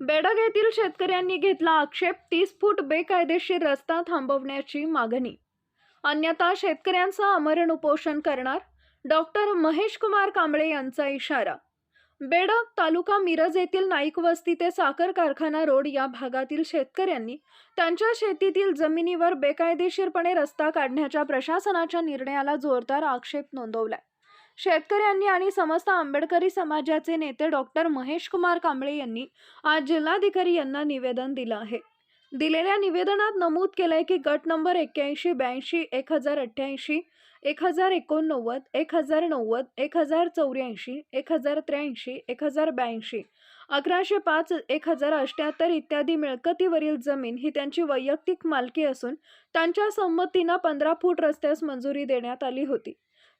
बेडग येथील शेतकऱ्यांनी घेतला आक्षेप तीस फूट बेकायदेशीर रस्ता थांबवण्याची मागणी. अन्यथा शेतकऱ्यांचं आमरण उपोषण करणार डॉक्टर महेश कुमार कांबळे यांचा इशारा. बेडग तालुका मिरज येथील नाईक वस्ती ते साखर कारखाना रोड या भागातील शेतकऱ्यांनी त्यांच्या शेतीतील जमिनीवर बेकायदेशीरपणे रस्ता काढण्याच्या प्रशासनाच्या निर्णयाला जोरदार आक्षेप नोंदवलाय. शेतकऱ्यांनी आणि समस्त आंबेडकरी समाजाचे नेते डॉक्टर महेश कुमार कांबळे यांनी आज जिल्हाधिकारी यांना निवेदन दिलं आहे. दिलेल्या निवेदनात नमूद केलंय की गट नंबर एक्क्याऐंशी ब्याऐंशी एक हजार अठ्ठ्याऐंशी एक हजार एकोणनव्वद एक हजार नव्वद एक हजार चौऱ्याऐंशी एक हजार त्र्याऐंशी एक हजार ब्याऐंशी अकराशे पाच एक हजार अठ्ठ्याहत्तर इत्यादी मिळकतीवरील जमीन ही त्यांची वैयक्तिक मालकी असून त्यांच्या संमतीनं पंधरा फूट रस्त्यास मंजुरी देण्यात आली होती.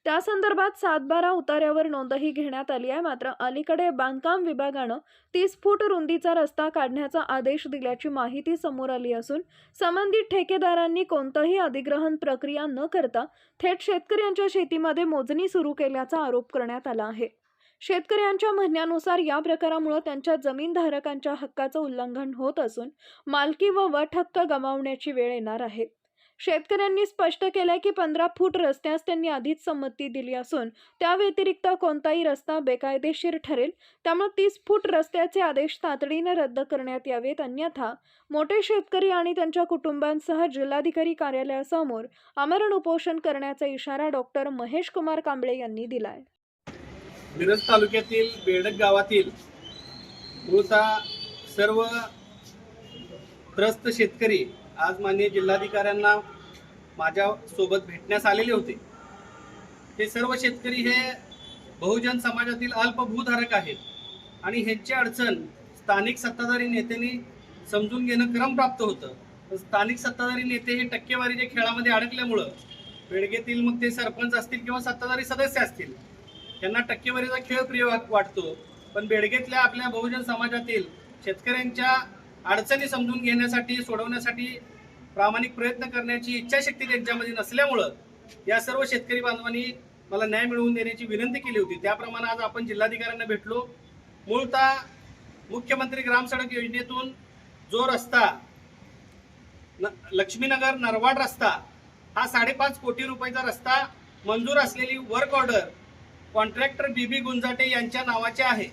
त्या संदर्भात सातबारा उतार्यावर नोंदही घेण्यात आली आहे. मात्र अलीकडे बांधकाम विभागानं तीस फूट रुंदीचा रस्ता काढण्याचा आदेश दिल्याची माहिती समोर आली असून संबंधित ठेकेदारांनी कोणतंही अधिग्रहण प्रक्रिया न करता थेट शेतकऱ्यांच्या शेतीमध्ये मोजणी सुरू केल्याचा आरोप करण्यात आला आहे. शेतकऱ्यांच्या म्हणण्यानुसार या प्रकारामुळे त्यांच्या जमीनधारकांच्या हक्काचं उल्लंघन होत असून मालकी व वट हक्क गमावण्याची वेळ येणार आहे. शेतकऱ्यांनी स्पष्ट केलंय की पंधरा फूट रस्त्यास त्यांनी आधीच संमती दिली असून त्या व्यतिरिक्त कोणताही रस्ता बेकायदेशीर ठरेल. त्यामुळे तीस फूट रस्त्याचे आदेश तातडीने रद्द करण्यात यावेत. अन्यथा मोठे शेतकरी आणि त्यांच्या कुटुंबांसह जिल्हाधिकारी कार्यालयासमोर आमरण उपोषण करण्याचा इशारा डॉक्टर महेश कुमार कांबळे यांनी दिलाय. मिरज तालुक्यातील बेडक गावातील सर्व त्रस्त शेतकरी आज माननीय जिल्हाधिकाऱ्यांना माझ्यासोबत भेटण्यास आलेले होते. हे सर्व शेतकरी हे बहुजन समाजातील अल्पभूधारक आहेत. आणि ह्यांची अडचण स्थानिक सत्ताधारी नेत्यांनी समजून घेणं क्रमप्राप्त होतं. स्थानिक सत्ताधारी नेते हे टक्केवारीच्या खेळामध्ये अडकल्यामुळं बेडगेतील मग ते सरपंच असतील किंवा सत्ताधारी सदस्य असतील त्यांना टक्केवारीचा खेळ प्रिय वाटतो. पण बेडगेतल्या आपल्या बहुजन समाजातील शेतकऱ्यांच्या अडचणी समजून घेण्यासाठी सोडवण्यासाठी प्रामाणिक प्रयत्न करण्याची इच्छाशक्ती त्यांच्यामध्ये नसल्यामुळं या सर्व शेतकरी बांधवांनी मला न्याय मिळवून देण्याची विनंती केली होती. त्याप्रमाणे आज आपण जिल्हाधिकाऱ्यांना भेटलो. मूळतः मुख्यमंत्री ग्रामसडक योजनेतून जो रस्ता न- लक्ष्मीनगर नरवाड रस्ता हा साडेपाच कोटी रुपयाचा रस्ता मंजूर असलेली work order contractor B B Gunjate यांच्या नावाचे आहे.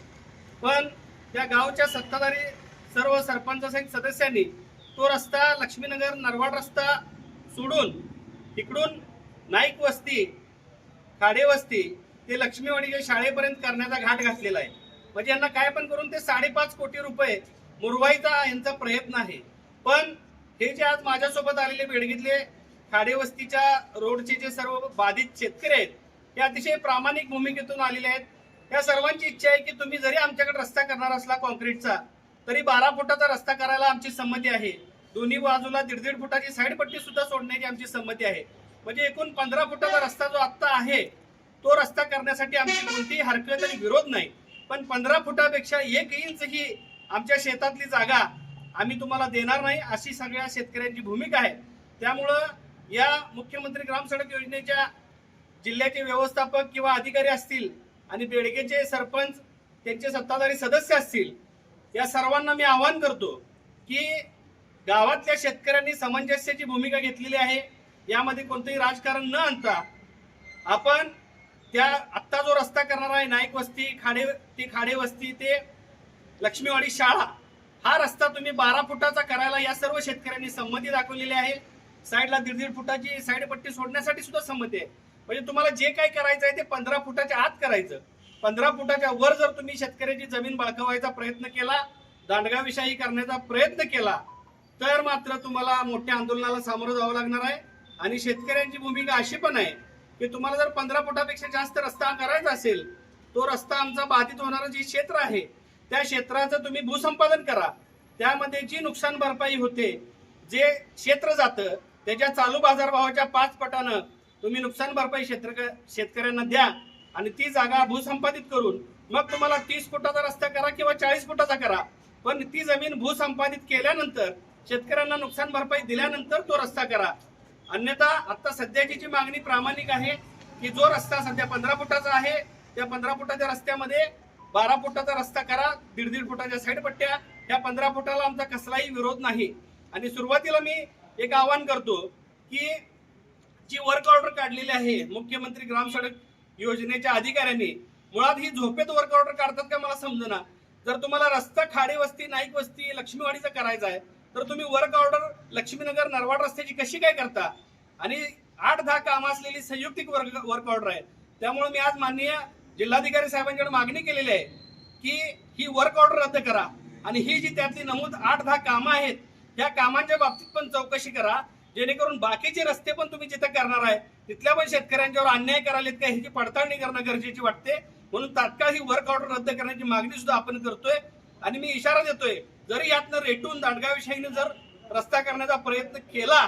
पण त्या गावच्या सत्ताधारी सर्व सरपंच सदस्यांनी तो रस्ता लक्ष्मीनगर नरवाड रस्ता सोडून इकडून नाईक वस्ती खाडे वस्ती ते लक्ष्मीवाडीच्या शाळेपर्यंत करण्याचा घाट घातलेला आहे. म्हणजे यांना काय पण करून ते साडेपाच कोटी रुपये मुरवायचा यांचा प्रयत्न आहे. पण हे जे आज माझ्यासोबत आलेले बेडगीतले खाडेवस्तीच्या रोडचे जे सर्व बाधित शेतकरी आहेत हे अतिशय प्रामाणिक भूमिकेतून आलेले आहेत. या सर्वांची इच्छा आहे की तुम्ही जरी आमच्याकडे रस्ता करणार असला कॉन्क्रीटचा तरी बारा फुटाचा रस्ता करायला आमची संमती आहे. दोन्ही बाजूला दीड दीड फुटाची साईड पट्टी सुद्धा सोडण्याची आमची संमती आहे. म्हणजे एकूण पंधरा फुटाचा रस्ता जो आत्ता आहे तो रस्ता करण्यासाठी आमची कोणतीही हरकत आणि विरोध नाही. पण पंधरा फुटापेक्षा एक इंच ही आमच्या शेतातली जागा आम्ही तुम्हाला देणार नाही अशी सगळ्या शेतकऱ्यांची भूमिका आहे. त्यामुळं या मुख्यमंत्री ग्रामसडक योजनेच्या जिल्ह्याचे व्यवस्थापक किंवा अधिकारी असतील आणि बेडगेचे सरपंच त्यांचे सत्ताधारी सदस्य असतील या सर्वांना मी आवाहन करतो की गावातल्या शेतकऱ्यांनी सामंजस्याची भूमिका घेतलेली आहे. यामध्ये कोणतंही राजकारण न आणता आपण त्या आत्ता जो रस्ता करणार आहे नाईक वस्ती खाडे ते खाडे वस्ती ते लक्ष्मीवाडी शाळा हा रस्ता तुम्ही बारा फुटाचा करायला या सर्व शेतकऱ्यांनी संमती दाखवलेली आहे. साईडला दीड दीड फुटाची साईड पट्टी सोडण्यासाठी सुद्धा संमती आहे. म्हणजे तुम्हाला जे काही करायचं आहे ते पंधरा फुटाच्या आत करायचं. पंधरा फुटाच्या वर जर तुम्ही शेतकऱ्याची जमीन बळकवायचा प्रयत्न केला दांडगाविषयी करण्याचा प्रयत्न केला तर मात्र तुम्हाला मोठ्या आंदोलनाला सामोरं जावं लागणार आहे. आणि शेतकऱ्यांची भूमिका अशी पण आहे की तुम्हाला जर पंधरा फुटापेक्षा जास्त रस्ता करायचा असेल तो रस्ता आमचा बाधित होणारं जे क्षेत्र आहे त्या क्षेत्राचं तुम्ही भूसंपादन करा. त्यामध्ये जी नुकसान भरपाई होते जे क्षेत्र जातं त्याच्या चालू बाजारभावाच्या पाच पटानं तुम्ही नुकसान भरपाई क्षेत्र शेतकऱ्यांना द्या. आणि ती जागा भूसंपादित करून मग तुम्हाला तीस फुटाचा रस्ता करा किंवा चाळीस फुटाचा करा. पण ती जमीन भूसंपादित केल्यानंतर शेतकऱ्यांना नुकसान भरपाई दिल्यानंतर तो रस्ता करा. अन्यथा आता सध्याची जी मागणी प्रामाणिक आहे की जो रस्ता सध्या पंधरा फुटाचा आहे त्या पंधरा फुटाच्या रस्त्यामध्ये बारा फुटाचा रस्ता करा दीड दीड फुटाच्या साईड पट्ट्या या पंधरा फुटाला आमचा कसलाही विरोध नाही. आणि सुरुवातीला मी एक आवाहन करतो की जी वर्क ऑर्डर काढलेली आहे मुख्यमंत्री ग्राम सडक योजनेच्या अधिकाऱ्यांनी. मुळात ही झोपेत वर्क ऑर्डर काढतात का मला समजना. जर तुम्हाला रस्ता खाडी वस्ती नाईक वस्ती लक्ष्मीवाडीचा करायचा आहे तर तुम्ही वर्क ऑर्डर लक्ष्मीनगर नरवाड रस्त्याची कशी काय करता? आणि आठ दहा कामं असलेली संयुक्तिक वर्क वर्क ऑर्डर आहे. त्यामुळे मी आज माननीय जिल्हाधिकारी साहेबांकडे मागणी केलेली आहे की ही वर्क ऑर्डर रद्द करा. आणि ही जी त्यातली नमूद आठ दहा कामं आहेत त्या कामांच्या बाबतीत पण चौकशी करा. जेणेकरून बाकीचे रस्ते पण तुम्ही जिथे करणार आहे तिथल्या पण शेतकऱ्यांच्यावर अन्याय करायलेत का? ह्याची पडताळणी करणं गरजेची वाटते. म्हणून तात्काळ ही वर्क ऑर्डर रद्द करण्याची मागणी सुद्धा आपण करतोय. आणि मी इशारा देतोय जरी यातनं रेटून दांडगाविषयीने जर रस्ता करण्याचा प्रयत्न केला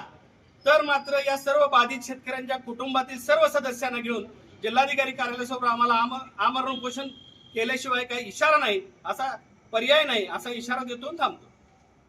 तर मात्र या सर्व बाधित शेतकऱ्यांच्या कुटुंबातील सर्व सदस्यांना घेऊन जिल्हाधिकारी कार्यालयासमोर आम्हाला आमरण उपोषण केल्याशिवाय काही इशारा नाही असा पर्याय नाही असा इशारा देतो थांबतो